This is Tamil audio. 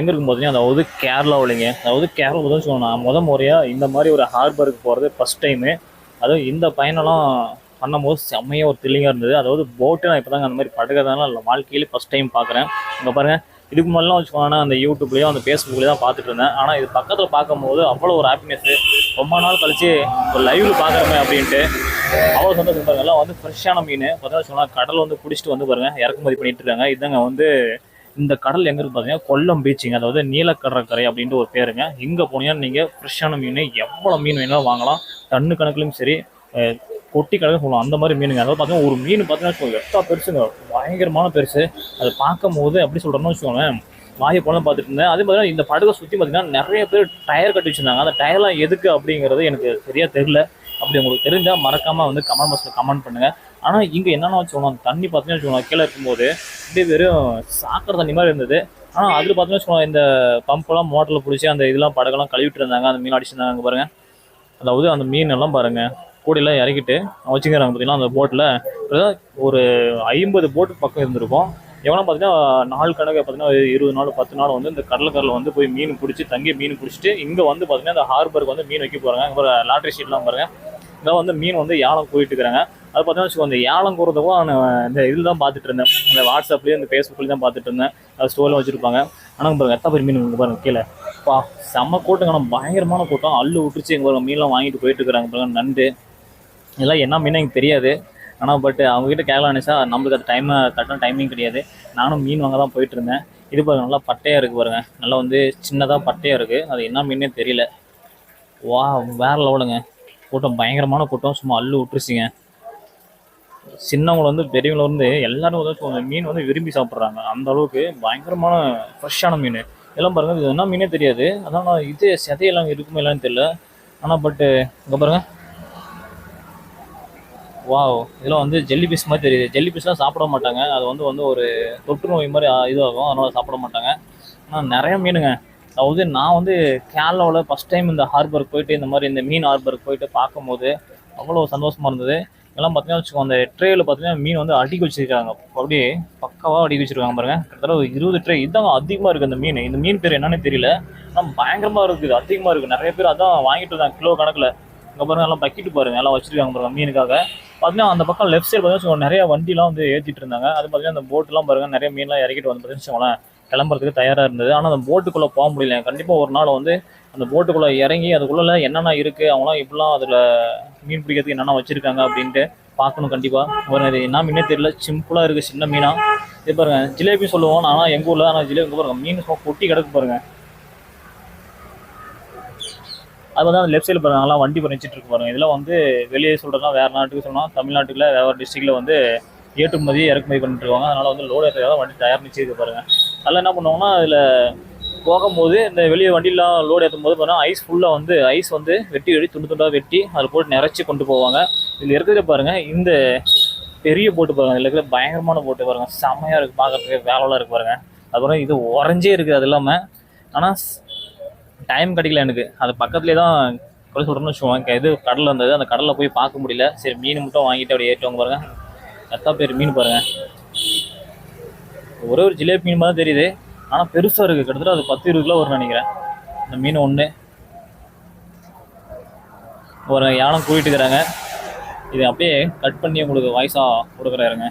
எங்கே இருக்கும் பார்த்தீங்கன்னா அதாவது கேரளாவிலைங்க அதாவது கேரளா முதல் சொல்லணும் முத முறையாக இந்த மாதிரி ஒரு ஹார்பருக்கு போகிறது ஃபஸ்ட் டைமு அதுவும் இந்த பயணம்லாம் பண்ணும்போது செம்மையாக ஒரு த்ரில்லிங்காக இருந்தது. அதாவது போட்டு நான் இப்போ தாங்க அந்த மாதிரி படுக்கிறதுனால இல்லை வாழ்க்கையிலே ஃபஸ்ட் டைம் பார்க்குறேன் இங்கே பாருங்கள் இதுக்கு முன்னாடிலாம் வச்சுக்கோங்கன்னா அந்த யூடியூப்லேயும் அந்த ஃபேஸ்புக்லேயும் தான் பார்த்துட்டு இருந்தேன். ஆனால் இது பக்கத்தில் பார்க்கும்போது அவ்வளோ ஒரு ஹாப்பினஸ்ஸு ரொம்ப நாள் கழிச்சு ஒரு லைவில் பார்க்குறமே அப்படின்ட்டு. அவ்வளோ சந்தோஷம் பாருங்கள் எல்லாம் வந்து ஃப்ரெஷ்ஷான மீன். பார்த்தீங்கன்னா சொன்னால் கடல் வந்து பிடிச்சிட்டு வந்து பாருங்கள் இறக்குமதி பண்ணிட்டு இருக்காங்க. இதுதாங்க வந்து இந்த கடல் எங்க இருக்கு பார்த்தீங்கன்னா கொல்லம் பீச்சுங்க அதாவது நீலக்கடற்கரை அப்படின்ட்டு ஒரு பேருங்க. இங்கே போனீங்கன்னா நீங்கள் ஃப்ரெஷ்ஷான மீன் எவ்வளோ மீன் வேணாலும் வாங்கலாம். டன்னு கணக்குலையும் சரி கொட்டி கணக்கு சொல்லலாம் அந்த மாதிரி மீனுங்க. அதாவது பார்த்தீங்கன்னா ஒரு மீன் பார்த்தீங்கன்னா எத்தா பெருசுங்க? பயங்கரமான பெருசு. அதை பார்க்கும் போது எப்படி சொல்கிறேன்னு வச்சுக்கோங்களேன் வாயை போல பார்த்துட்டு இருந்தேன். அதே மாதிரி இந்த படகை சுற்றி பார்த்தீங்கன்னா நிறைய பேர் டயர் கட்டி வச்சுருந்தாங்க. அந்த டயர்லாம் எதுக்கு அப்படிங்கிறது எனக்கு சரியாக தெரியல. அப்படி உங்களுக்கு தெரிஞ்சால் மறக்காமல் வந்து கமெண்ட் பாக்ஸில் கமெண்ட் பண்ணுங்கள் ஆனால் இங்கே என்னென்ன வச்சுக்கணும் தண்ணி பார்த்தீங்கன்னா வச்சுக்கோங்க கீழே இருக்கும்போது அப்படியே வெறும் சாக்கடை தண்ணி மாதிரி இருந்தது. ஆனால் அதில் பார்த்தீங்கன்னா வச்சுக்கோங்க இந்த பம்பெல்லாம் மோட்டரில் பிடிச்சி அந்த இதெல்லாம் படகெல்லாம் கழுவிட்டு இருந்தாங்க அந்த மீன் அடிச்சிருந்தாங்க பாருங்கள் அதாவது அந்த மீன் எல்லாம் பாருங்கள் கூடையெல்லாம் இறக்கிட்டு வச்சுக்கிறாங்க பார்த்தீங்கன்னா அந்த போட்டில் ஒரு ஐம்பது போட்டு பக்கம் இருந்திருக்கும். எவனா பார்த்தீங்கன்னா நாள் கணக்கு பார்த்தீங்கன்னா இருபது நாள் பத்து நாள் வந்து இந்த கடலக்கரில் வந்து போய் மீன் பிடிச்சி தங்கி மீன் பிடிச்சிட்டு இங்கே வந்து பார்த்தீங்கன்னா இந்த ஹார்பருக்கு வந்து மீன் வைக்க போகிறாங்க இங்கே லாட்ரி ஷீட்லாம் பாருங்கள் இங்கே வந்து மீன் வந்து யானை போயிட்டு இருக்கிறாங்க. அது பார்த்தீங்கன்னா வச்சுக்கோ அந்த ஏலம் கூறதுக்கும் நான் இந்த இதில் தான் பார்த்துட்டு இருந்தேன். அந்த வாட்ஸ்அப்லேயும் இந்த ஃபேஸ்புக்லேயும் தான் பார்த்துட்டு இருந்தேன். அது ஸ்டோரில் வச்சுருப்பாங்க. ஆனால் பாருங்க எத்தனை பேர் மீன் பாருங்க கீழே. பா செம்ம கூட்டங்க. ஆனால் பயங்கரமான கூட்டம். அள்ளு விட்டுருச்சு எங்கள் பாருங்க மீன்லாம் வாங்கிட்டு போயிட்டு இருக்கிறாங்க பாருங்க நண்டு. இதெல்லாம் என்ன மீன் எனக்கு தெரியாது. ஆனால் பட் அவங்ககிட்ட கேரளா நினச்சா நம்மளுக்கு அது டைம் கரெக்டான டைமிங் கிடையாது. நானும் மீன் வாங்க தான் போயிட்டு இருந்தேன். இது பாருங்க நல்லா பட்டையாக இருக்குது பாருங்க. நல்லா வந்து சின்னதாக பட்டையாக இருக்குது அது என்ன மீனே தெரியல. வா வேற லெவலுங்க கூட்டம் பயங்கரமான கூட்டம். சும்மா அள்ளு விட்டுருச்சுங்க சின்னவங்கள வந்து பெரியவங்கள வந்து எல்லாரும் வந்து மீன் வந்து விரும்பி சாப்பிட்றாங்க. அந்த அளவுக்கு பயங்கரமான ஃப்ரெஷ்ஷான மீன். எல்லாம் பாருங்கள் இது என்ன மீனே தெரியாது. அதான் இது சதையெல்லாம் இருக்குமே இல்லைன்னு தெரியல. ஆனால் பட்டு இங்கே பாருங்கள் வாவ் இதெல்லாம் வந்து ஜெல்லி பீஸ் மாதிரி தெரியுது. ஜெல்லி பீஸ்லாம் சாப்பிட மாட்டாங்க. அது வந்து வந்து ஒரு தொற்று நோய் மாதிரி இதுவாகும். அதனால் சாப்பிட மாட்டாங்க. ஆனால் நிறைய மீனுங்க. அதாவது நான் வந்து கேரளாவில் ஃபஸ்ட் டைம் இந்த ஹார்பருக்கு போயிட்டு இந்த மாதிரி இந்த மீன் ஹார்பருக்கு போயிட்டு பார்க்கும்போது அவ்வளோ சந்தோஷமாக இருந்தது. எல்லாம் பார்த்தீங்கன்னா வச்சுக்கோ அந்த ட்ரேயில் பார்த்தீங்கன்னா மீன் வந்து அடுக்கி வச்சிருக்காங்க. அப்படியே பக்காவாக அடுக்கி வச்சிருக்காங்க பாருங்க. கிட்டத்தட்ட ஒரு இருபது ட்ரே இதுதான் அதிகமாக இருக்குது அந்த மீன். இந்த மீன் பேர் என்னன்னு தெரியல. ஆனால் பயங்கரமாக இருக்குது. அதிகமாக இருக்குது நிறைய பேர் அதான் வாங்கிட்டு இருந்தாங்க கிலோ கணக்கில். இங்கே பாருங்க எல்லாம் பக்கிட்டு பாருங்க. எல்லாம் வச்சிருக்காங்க பாருங்க மீனுக்காக. பார்த்தீங்கன்னா அந்த பக்கம் லெஃப்ட் சைடு பார்த்தீங்கன்னா நிறைய வண்டிலாம் வந்து ஏற்றிட்டு இருந்தாங்க. அது பார்த்தீங்கன்னா அந்த போட்லாம் பாருங்க நிறைய மீன்லாம் இறக்கிட்டு வந்து பார்த்தீங்கன்னா கிளம்புறதுக்கு தயாராக இருந்தது. ஆனால் அந்த போட்டுக்குள்ளே போக முடியல. கண்டிப்பாக ஒரு நாள் வந்து அந்த போட்டுக்குள்ளே இறங்கி அதுக்குள்ளே என்னென்ன இருக்குது அவங்களாம் இப்படிலாம் அதில் மீன் பிடிக்கிறதுக்கு என்னென்ன வச்சுருக்காங்க அப்படின்ட்டு பார்க்கணும் கண்டிப்பாக ஒரு என்ன மீனே தெரியல. சிம்பிளாக இருக்குது சின்ன மீனாக இது பாருங்கள் ஜிலேபி சொல்லுவோம். ஆனால் எங்கள் ஊரில் ஆனால் ஜிலேபி பாருங்கள் மீன் கொட்டி கிடக்கு பாருங்கள் அது வந்து அந்த லெஃப்ட் சைடில் பாருங்க நல்லா வண்டி பண்ணி இருக்கு இதெல்லாம் வந்து வெளியே சொல்கிறதுனா வேறு நாட்டுக்கு சொன்னால் தமிழ்நாட்டுக்குள்ள வேறு டிஸ்ட்ரிக்டில் வந்து ஏற்றுமதி இறக்குமதி பண்ணிட்டு இருக்காங்க. வந்து லோடு ஏற்றுறதா வண்டி தயார் நிச்சயிருக்கு பாருங்கள் அதில் என்ன பண்ணுவாங்கன்னா அதில் போகும்போது இந்த வெளியே வண்டிலாம் லோடு ஏற்றும் போது பார்த்தீங்கன்னா ஐஸ் ஃபுல்லாக வந்து ஐஸ் வந்து வெட்டி வெட்டி துண்டு துண்டாக வெட்டி அதில் போட்டு நிறச்சி கொண்டு போவாங்க. இதில் இருக்கிறத பாருங்கள் இந்த பெரிய போட்டு பாருங்கள் இதில் இருக்கிற பயங்கரமான போட்டு பாருங்கள் செம்மையாக இருக்குது பார்க்கறதுக்கு வேலைலாம் இருக்குது பாருங்கள் அதுக்கப்புறம் இது உறைஞ்சே இருக்குது அது இல்லாமல் ஆனால் டைம் கிடைக்கல எனக்கு. அது பக்கத்துலேயே தான் கொலை சொல்கிறேன்னு வச்சுக்கோங்க. இது கடலில் இருந்தது அந்த கடலில் போய் பார்க்க முடியல. சரி மீன் மட்டும் வாங்கிட்டு அப்படியே ஏற்றுவாங்க பாருங்கள் எத்தா பேர் மீன் பாருங்கள் ஒரே ஒரு ஜிலேபி மீன் மாதிரி தான் தெரியுது. ஆனால் பெருசாக இருக்குது கிட்டத்தட்ட அது பத்து இருபது கிலோ வரும்னு நினைக்கிறேன். இந்த மீன் ஒன்று ஒரு யானம் கூட்டிட்டு இருக்கிறாங்க. இது அப்படியே கட் பண்ணி உங்களுக்கு வாய்ஸாக கொடுக்குறாருங்க